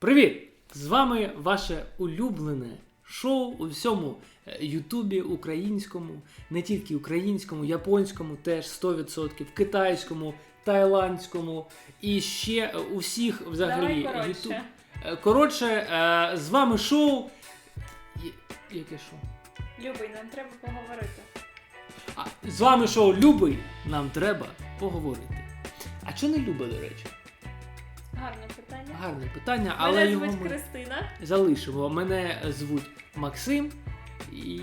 Привіт! З вами ваше улюблене шоу у всьому е, Ютубі українському, не тільки українському, японському, теж 100%, китайському, тайландському і ще е, у всіх взагалі Давай коротше. Ютуб. Коротше, е, з вами шоу. Яке шоу? Любий, нам треба поговорити. А, з вами шоу Любий. Нам треба поговорити. А чи не Люба, до речі? Гарне питання. Гарне питання, але Мене його звуть ми Кристина. залишимо. Мене звуть Максим. І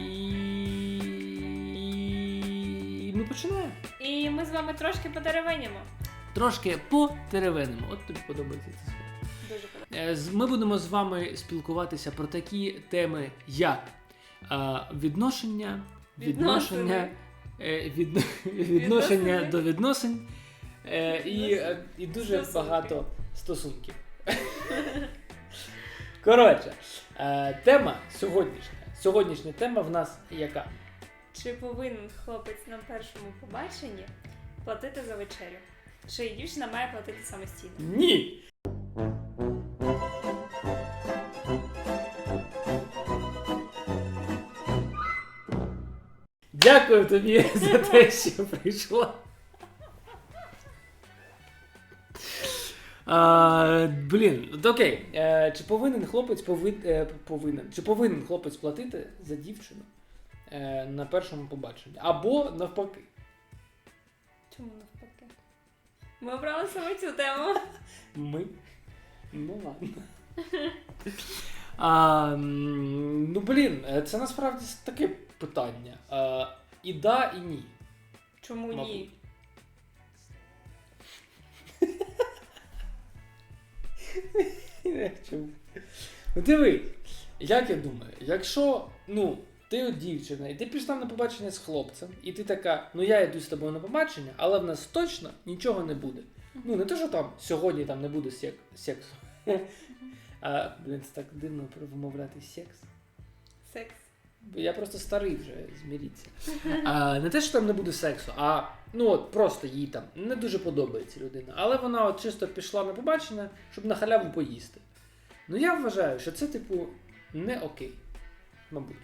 ми починаємо. І ми з вами трошки подеревенямо. Трошки потеревенимо. От тобі подобається це слово. Дуже подобається. Е, Ми будемо з вами спілкуватися про такі теми, як е, відношення, відношення, е, від, відношення до відносин е, і, і дуже багато стосунків. Коротше, е, тема сьогоднішня. Сьогоднішня тема в нас яка? Чи повинен хлопець на першому побаченні платити за вечерю? Чи дівчина має платити самостійно? Ні! Дякую тобі за те, що прийшла. А, блін, окей. Е, чи повинен хлопець повин, е, повинен, чи повинен хлопець платити за дівчину е, на першому побаченні? Або навпаки. Чому навпаки? Ми обрали саме цю тему. Ми? Ну ладно. А, м, ну блін, е, це насправді таке питання. А, і да, і ні. Чому ні? Ну диви, як я думаю, якщо ну, ти от дівчина, і ти пішла на побачення з хлопцем, і ти така, ну я йду з тобою на побачення, але в нас точно нічого не буде. Ну, не те, що там сьогодні там не буде сек- сексу. А, блін, це так дивно вимовляти секс. Секс. Я просто старий вже, зміріться. А, не те, що там не буде сексу, а ну от просто їй там не дуже подобається людина. Але вона от чисто пішла на побачення, щоб на халяву поїсти. Ну я вважаю, що це, типу, не окей. Мабуть.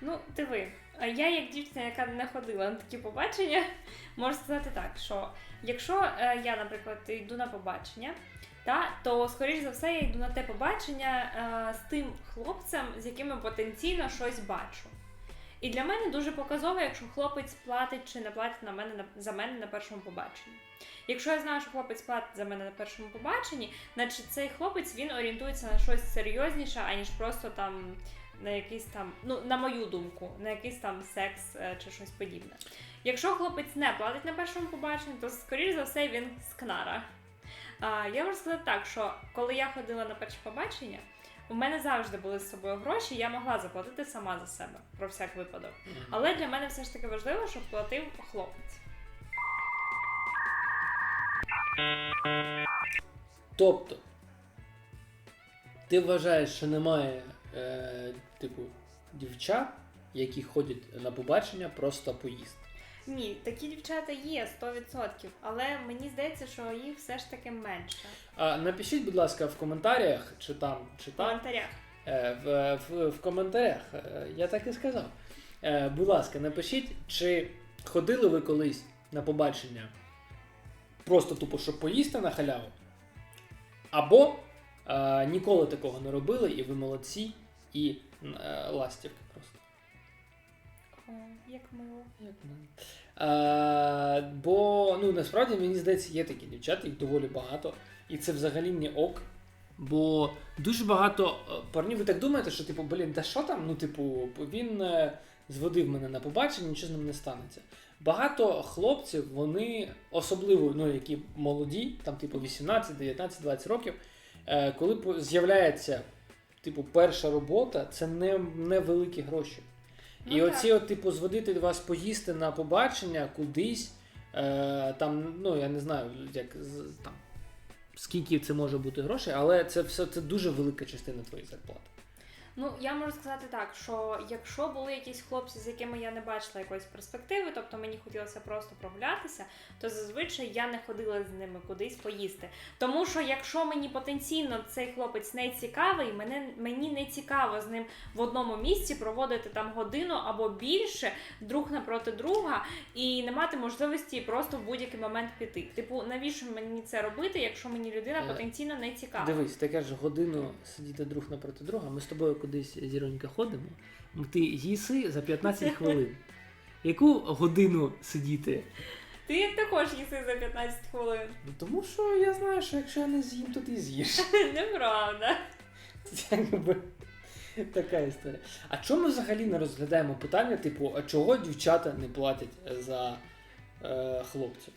Ну, диви, а я як дівчина, яка не ходила на такі побачення, можу сказати так, що якщо е, я, наприклад, йду на побачення, та, то, скоріш за все, я йду на те побачення е, з тим хлопцем, з яким я потенційно щось бачу. І для мене дуже показово, якщо хлопець платить чи не платить на мене за мене на першому побаченні. Якщо я знаю, що хлопець платить за мене на першому побаченні, значить цей хлопець він орієнтується на щось серйозніше, аніж просто там на якийсь там, ну на мою думку, на якийсь там секс е, чи щось подібне. Якщо хлопець не платить на першому побаченні, то скоріш за все він скнара. А, я можу сказати так, що коли я ходила на перше побачення, у мене завжди були з собою гроші, я могла заплатити сама за себе про всяк випадок. Але для мене все ж таки важливо, щоб платив хлопець. Тобто, ти вважаєш, що немає, е, типу, дівчат, які ходять на побачення просто поїсти. Ні, такі дівчата є 100%, але мені здається, що їх все ж таки менше. А напишіть, будь ласка, в коментарях, чи там, чи В там. коментарях. Е, в, в, в коментарях. Е, Я так і сказав. Е, Будь ласка, напишіть, чи ходили ви колись на побачення просто тупо, щоб поїсти на халяву, або е, ніколи такого не робили, і ви молодці, і е, ластівки просто. Як мило. Як мене. Е, бо ну насправді мені здається, є такі дівчата, їх доволі багато, і це взагалі не ок. Бо дуже багато е, парнів, ви так думаєте, що типу, блін, та що там? Ну, типу, він е, зводив мене на побачення, нічого з ним не станеться. Багато хлопців, вони особливо, ну, які молоді, там, типу, 18, 19, 20 років, е, коли з'являється, типу, перша робота, це не, не великі гроші. І так. оці, от, типу, зводити вас поїсти на побачення кудись, е, там, ну я не знаю, як там, скільки це може бути грошей, але це все це дуже велика частина твоєї зарплати. Ну, я можу сказати так, що якщо були якісь хлопці, з якими я не бачила якоїсь перспективи, тобто мені хотілося просто прогулятися, то зазвичай я не ходила з ними кудись поїсти. Тому що якщо мені потенційно цей хлопець не цікавий, мене, мені не цікаво з ним в одному місці проводити там годину або більше друг напроти друга і не мати можливості просто в будь-який момент піти. Типу, навіщо мені це робити, якщо мені людина Е, потенційно не цікава? Дивись, ти кажеш годину сидіти друг напроти друга. Ми з тобою кудись зіронька ходимо. Ти їси за 15 хвилин. Яку годину сидіти? Ти також їси за 15 хвилин. Ну тому що я знаю, що якщо я не з'їм, то ти з'їш. Неправда. Це якби така історія. А чому ми взагалі не розглядаємо питання, типу, а чого дівчата не платять за е, хлопців?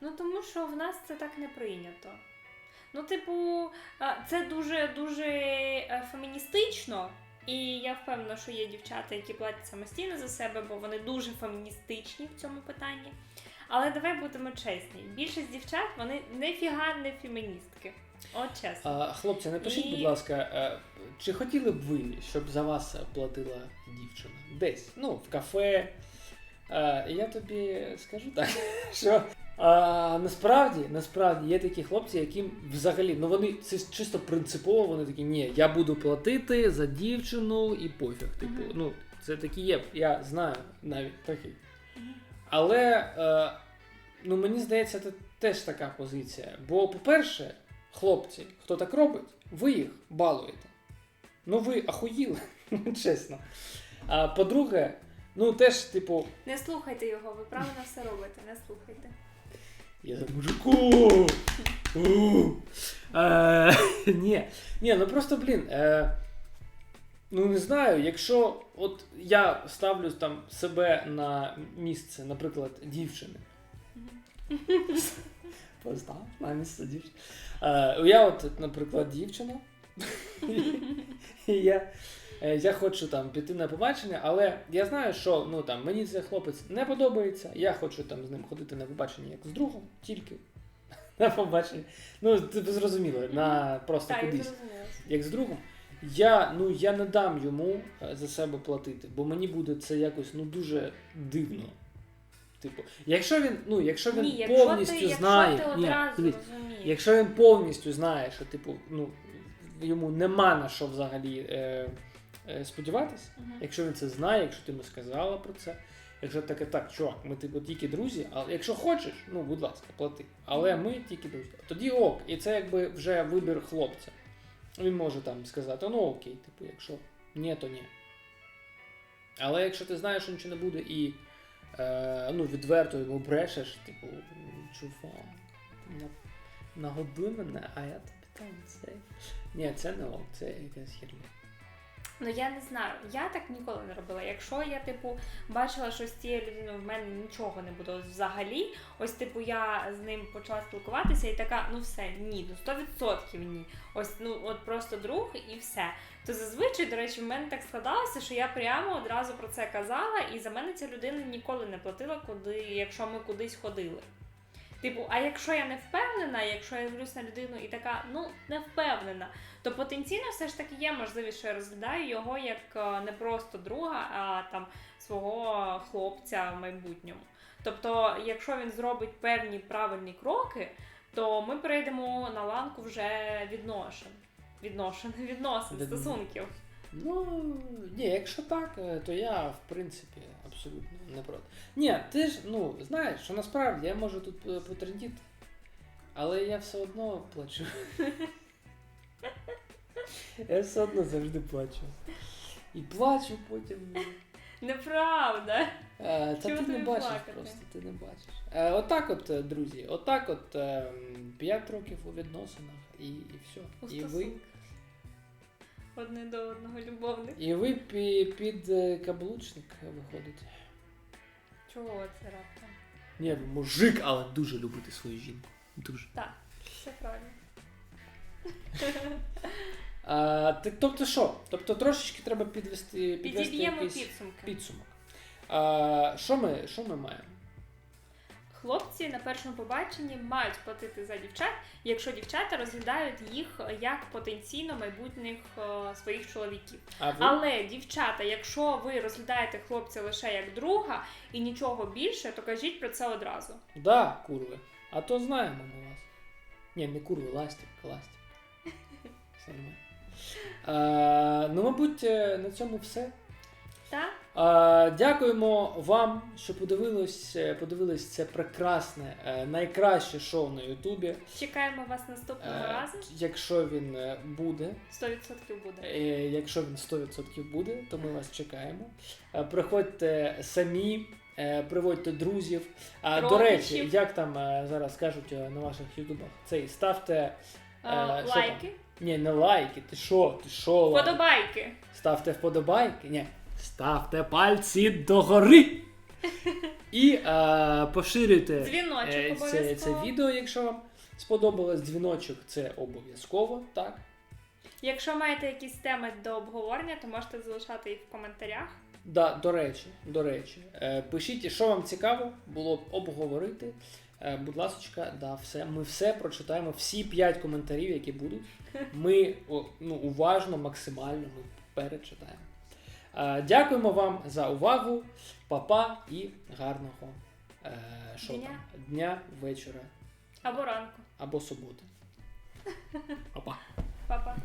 Ну тому що в нас це так не прийнято. Ну, типу, це дуже дуже е, феміністично, і я впевнена, що є дівчата, які платять самостійно за себе, бо вони дуже феміністичні в цьому питанні. Але давай будемо чесні. Більшість дівчат вони нефіга не феміністки. От чесно. А, хлопці, напишіть, І- будь ласка, е, чи хотіли б ви, щоб за вас платила дівчина? Десь, ну, в кафе. Е, я тобі скажу так, що а, насправді, насправді є такі хлопці, яким взагалі, ну вони це чисто принципово, вони такі, ні, я буду платити за дівчину і пофіг. Типу, ну, це такі є, я знаю навіть такий. Але е, ну, мені здається, це теж така позиція. Бо, по-перше, хлопці, хто так робить, ви їх балуєте. Ну ви ахуїли, чесно. А по-друге, ну теж, типу, Не слухайте його, ви правильно все робите, не слухайте. Я за мужику. Е, Ні, ні, ну просто, блін. е, Ну не знаю, якщо от я ставлю там себе на місце, наприклад, дівчини. Постав на місце дівчини. Е, я от, наприклад, дівчина. І я, я хочу там піти на побачення, але я знаю, що ну, там, мені цей хлопець не подобається. Я хочу там з ним ходити на побачення як з другом, тільки на побачення. Ну, ти зрозуміло, на просто Так, кудись як з другом, я, ну, я не дам йому е, за себе платити, бо мені буде це якось ну, дуже дивно. Типу, якщо він, ну, якщо він Ні, якщо повністю ти, якщо знає, ти ні, розумієш. якщо він повністю знає, що типу, ну, йому нема на що взагалі е, е, сподіватися, Мгм. якщо він це знає, якщо ти йому сказала про це. Якщо таке, так, чувак, ми типу тільки друзі, але якщо хочеш, ну будь ласка, плати. Але ми тільки друзі. Тоді ок, і це якби вже вибір хлопця. Він може там сказати, ну окей, типу, якщо ні, то ні. Але якщо ти знаєш, що нічого не буде і е, ну, відверто йому брешеш, типу, чувак, нагоди мене, а я тобі там це. Ні, це не ок, це якась херня. Ну я не знаю, я так ніколи не робила. Якщо я, типу, бачила, що з цією людиною в мене нічого не буде взагалі, ось, типу, я з ним почала спілкуватися і така, ну все, ні, ну 100% ні. Ось, ну от просто друг і все. То зазвичай, до речі, в мене так складалося, що я прямо одразу про це казала, і за мене ця людина ніколи не платила, куди, якщо ми кудись ходили. Типу, а якщо я не впевнена, якщо я дивлюсь на людину і така, ну не впевнена, то потенційно все ж таки є можливість, що я розглядаю його як е, не просто друга, а там свого хлопця в майбутньому. Тобто, якщо він зробить певні правильні кроки, то ми перейдемо на ланку вже відношень. Відношень, відносин, стосунків. Ну, ні, якщо так, е, то я в принципі абсолютно не проти. Ні, ти ж, ну, знаєш, що насправді я можу тут е, потрендіти, але я все одно плачу. Я все одно завжди плачу. І плачу потім. Неправда. Е, Та Чого ти не бачиш плакати? просто, ти не бачиш. Е, Отак от, друзі, отак от 5 років у відносинах і, і все. У І ви. Одне до одного любовник. і ви пі- під е, каблучник виходите. Чого це раптом? Ні, ви мужик, але дуже любите свою жінку. Дуже. Так, все правильно. А, ти- тобто що? Тобто трошечки треба підвести, підвести Підіб'ємо якийсь підсумки. підсумок. А, що, ми, що ми маємо? Хлопці на першому побаченні мають платити за дівчат, якщо дівчата розглядають їх як потенційно майбутніх е, своїх чоловіків. А ви? Але дівчата, якщо ви розглядаєте хлопця лише як друга і нічого більше, то кажіть про це одразу. Да, курви. А то знаємо ми вас. Ні, не курви, ластик, ластик. Все нормально. Е, ну, мабуть, е, на цьому все. Дякуємо вам, що подивились, е, подивились це прекрасне, е, найкраще шоу на Ютубі. чекаємо вас наступного Е, разу. якщо він буде, 100% буде. Якщо він 100% буде, то ми вас чекаємо. Приходьте самі, приводьте друзів. А до речі, як там зараз кажуть на ваших ютубах, цей ставте. Лайки, Ні, не лайки, ти що? Ти що? вподобайки. Ставте вподобайки. Ні. Ставте пальці догори. І е, поширюйте Дзвіночок е, це, обов'язково. це відео, якщо вам сподобалось. Дзвіночок це обов'язково, так? Якщо маєте якісь теми до обговорення, то можете залишати їх в коментарях. Да, до речі, до речі, е, пишіть, що вам цікаво було б обговорити. Е, будь ласочка, да, все. Ми все прочитаємо, всі п'ять коментарів, які будуть. Ми о, ну, уважно, максимально ми перечитаємо. Е, дякуємо вам за увагу, папа і гарного е, що Дня. там, дня, вечора Або ранку. або суботи. Папа. Па-па.